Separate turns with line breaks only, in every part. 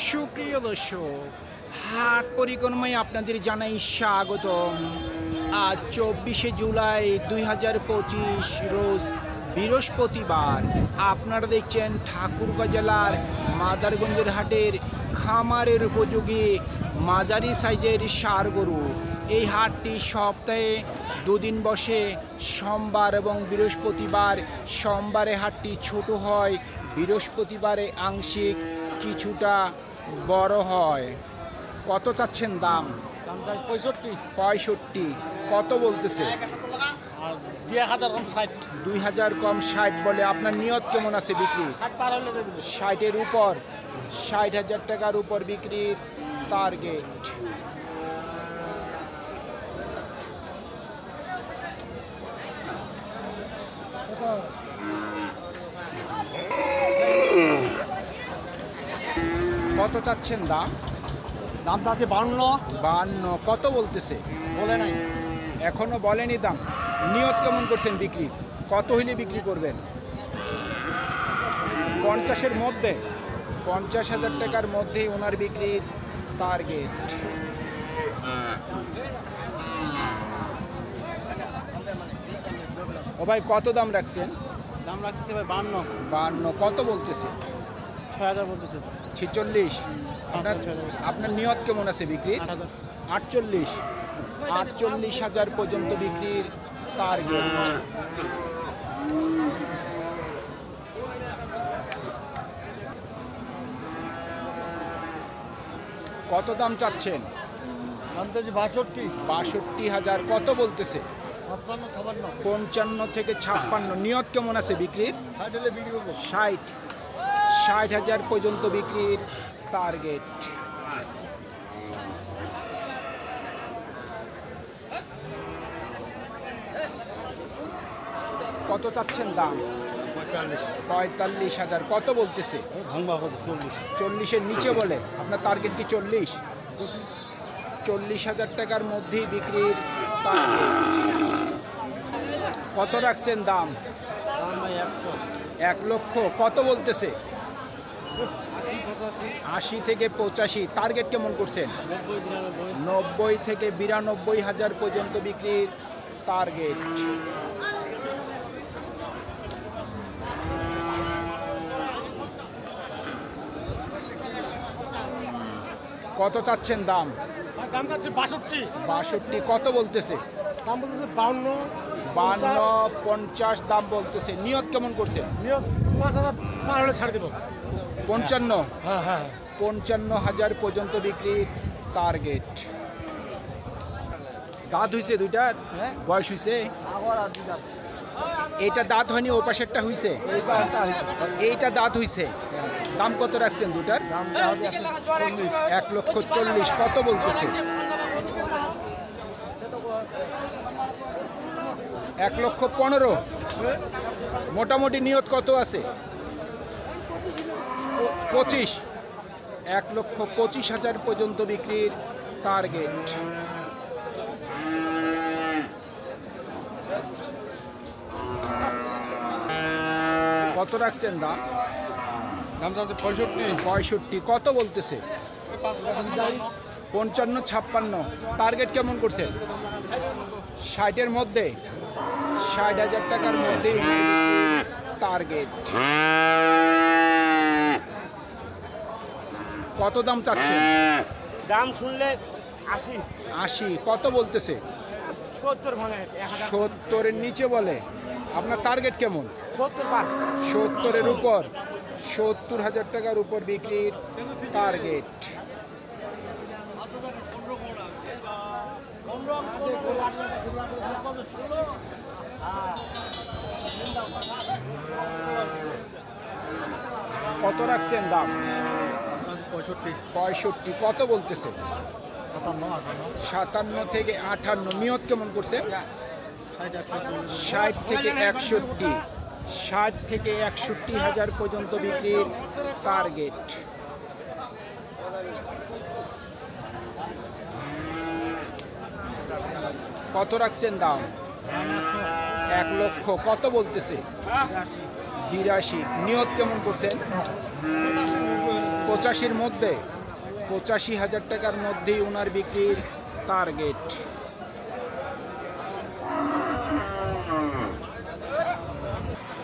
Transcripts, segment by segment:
সুপ্রিয় দর্শক, হাট পরিক্রমায় আপনাদের জানাই স্বাগতম। আজ চব্বিশে জুলাই দুই হাজার পঁচিশ রোজ বৃহস্পতিবার। আপনারা দেখছেন ঠাকুরগাঁ জেলার মাদারগঞ্জের হাটের খামারের উপযোগী মাঝারি সাইজের সার গরু। এই হাটটি সপ্তাহে দুদিন বসে, সোমবার এবং বৃহস্পতিবার। সোমবারে হাটটি ছোট হয়, বৃহস্পতিবারে আংশিক কিছুটা বড় হয়। কত চাচ্ছেন দাম?
পঁয়ষট্টি।
পঁয়ষট্টি। কত বলতেছে?
দুই হাজার কম ষাট।
বলে আপনার নিয়ত কেমন আছে বিক্রি ষাটের উপর। ষাট হাজার টাকার উপর বিক্রির টার্গেট কত চাচ্ছেন দাম?
দামটা আছে বান্ন।
বান্ন কত বলতেছে?
বলে নাই।
এখনও বলেনি দাম। নিয়ত কেমন করছেন বিক্রি? কত হইলে বিক্রি করবেন? পঞ্চাশের মধ্যে। পঞ্চাশ হাজার টাকার মধ্যেই ওনার বিক্রির টার্গেট ও ভাই কত দাম রাখছেন?
দাম রাখতেছে ভাই বান্ন।
বান্ন কত বলতেছে?
ছয় হাজার বলতেছে।
ছিচল্লিশ। আপনার আপনার নিয়ত কেমন আছে বিক্রি আটচল্লিশ। আটচল্লিশ হাজার পর্যন্ত বিক্রির টার্গেট কত দাম চাচ্ছেন?
বাষট্টি।
বাষট্টি হাজার। কত বলতেছে? পঞ্চান্ন থেকে ছাপ্পান্ন। নিয়ত কেমন আছে বিক্রির?
ষাট।
ষাট হাজার পর্যন্ত বিক্রির টার্গেট কত চাচ্ছেন দাম?
পঁয়তাল্লিশ
হাজার। কত বলতেছে? চল্লিশের নিচে বলে। আপনার টার্গেট কি চল্লিশ? চল্লিশ হাজার টাকার মধ্যেই বিক্রির কত রাখছেন দাম? এক লক্ষ। কত বলতেছে?
আশি
থেকে পঁচাশি। টার্গেট কেমন করছেন?
নব্বই
থেকে বিরানব্বই হাজার পর্যন্ত বিক্রির টার্গেট কত চাচ্ছেন দাম?
দাম বাষট্টি।
বাষট্টি কত বলতেছে?
দাম বলতেছে বাউন্ন
বান্ন পঞ্চাশ। দাম বলতেছে। নিয়ত কেমন করছে
নিয়ত পাঁচ হাজার পার হলে ছাড় দেবো।
পঞ্চান্ন।
হ্যাঁ হ্যাঁ
পঞ্চান্ন হাজার পর্যন্ত বিক্রির টার্গেট দাঁত হইছে দুইটার
হ্যাঁ।
বয়স
হয়েছে
এইটা দাঁত হয়নি ও পাশেরটা হইছে? এইটা দাঁত হইছে? দাম কত রাখছেন দুটার এক লক্ষ চল্লিশ। কত বলতেছে? এক লক্ষ পনেরো। মোটামুটি নিয়ত কত আছে? পঁচিশ। এক লক্ষ পঁচিশ হাজার পর্যন্ত বিক্রির টার্গেট কত রাখছেন দাম?
দাম যাচ্ছে পঁয়ষট্টি।
পঁয়ষট্টি। কত বলতেছে? পঞ্চান্ন ছাপ্পান্ন। টার্গেট কেমন করছে? ষাটের মধ্যে। ষাট হাজার টাকার মধ্যে টার্গেট কত দাম চাচ্ছেন?
দাম শুনলে আশি।
আশি কত বলতেছে?
সত্তর
সত্তরের নিচে বলে। আপনার টার্গেট কেমন?
সত্তর
সত্তরের উপর। সত্তর হাজার টাকার উপর বিক্রির টার্গেট কত রাখছেন দাম?
পঁয়ষট্টি।
পঁয়ষট্টি কত বলতেছে?
সাতান্ন
থেকে আটান্ন। নিয়ত কেমন করছে?
ষাট
ষাট থেকে একষট্টি। ষাট থেকে একষট্টি হাজার পর্যন্ত বিক্রির টার্গেট কত রাখছেন দাম? এক লক্ষ। কত বলতেছে? বিরাশি। নিয়ত কেমন করছেন? পঁচাশির মধ্যে পঁচাশি হাজার টাকার মধ্যেই ওনার বিক্রির টার্গেট।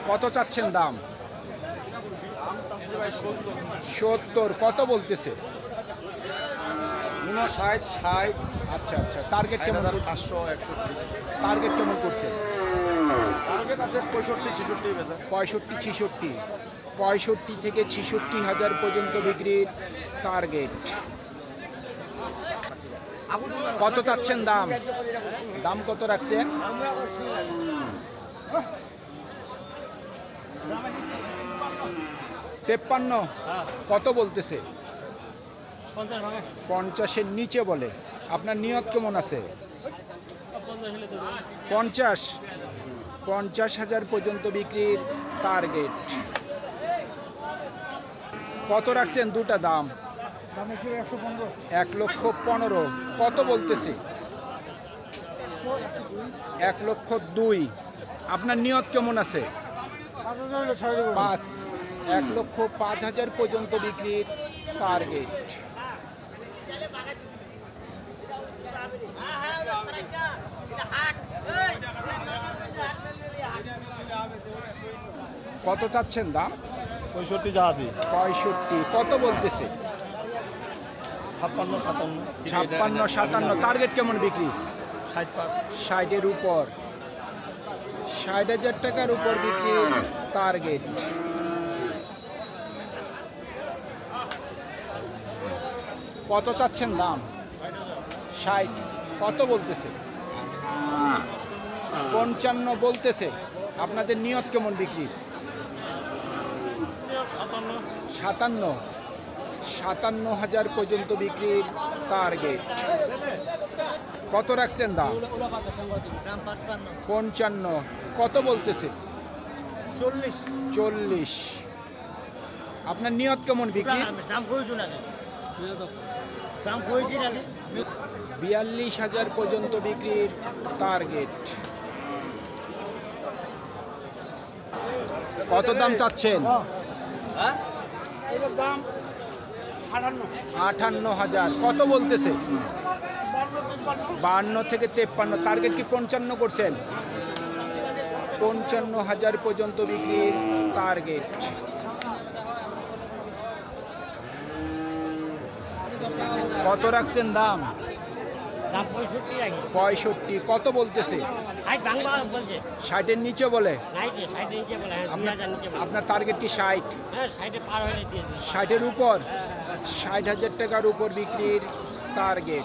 কত চাচ্ছেন দাম? সত্তর কত বলতেছে?
ষাট ষাট।
আচ্ছা আচ্ছা টার্গেট কেমন
পাঁচশো একষট্টি।
টার্গেট কেমন করছে?
টার্গেট আছে পঁয়ষট্টি ছেষট্টি
পঁয়ষট্টি ছিষট্টি। পঁয়ষট্টি থেকে ছেষট্টি হাজার পর্যন্ত বিক্রির টার্গেট কত চাচ্ছেন দাম? দাম কত রাখছেন? তেপ্পান্ন। কত বলতেছে? পঞ্চাশের নিচে বলে। আপনার নিয়ত কেমন আছে? পঞ্চাশ। পঞ্চাশ হাজার পর্যন্ত বিক্রির টার্গেট কত রাখছেন দুটা দাম? এক লক্ষ পনেরো। কত বলতেছে? এক লক্ষ দুই। আপনার নিয়ত কেমন আছে?
পাঁচ।
এক লক্ষ পাঁচ হাজার পর্যন্ত বিক্রির টার্গেট কত চাচ্ছেন দাম?
পঁয়ষট্টি জাহাজি।
পঁয়ষট্টি কত বলতেছে?
ছাপ্পান্ন সাতান্ন
ছাপ্পান্ন সাতান্ন টার্গেট কেমন বিক্রি?
ষাট
ষাটের উপর। ষাট হাজার টাকার উপর বিক্রির টার্গেট কত চাচ্ছেন দাম? ষাট কত বলতেছে? পঞ্চান্ন বলতেছে। আপনাদের নিয়ত কেমন বিক্রি? সাতান্ন। সাতান্ন। হাজার পর্যন্ত বিক্রির টার্গেট। কত রাখছেন দাম? পঞ্চান্ন। কত বলতেছে?
চল্লিশ।
চল্লিশ। আপনার নিয়ত কেমন বিক্রি?
দাম দাম
বিয়াল্লিশ হাজার পর্যন্ত বিক্রির টার্গেট। কত দাম চাচ্ছেন?
হ্যাঁ। দাম আটান্ন।
হাজার। কত বলতেছে? বান্ন থেকে তেপ্পান্ন। টার্গেট কি পঞ্চান্ন করছেন? পঞ্চান্ন হাজার পর্যন্ত বিক্রির টার্গেট কত রাখছেন দাম?
পঁয়ষট্টি
কত বলতেছে?
ষাট বাংলা বলছে।
ষাটের নিচে বলে?
নিচে বলে হ্যাঁ
আপনার টার্গেট কি ষাট?
হ্যাঁ
ষাটের উপর? ষাট হাজার টাকার উপর বিক্রির টার্গেট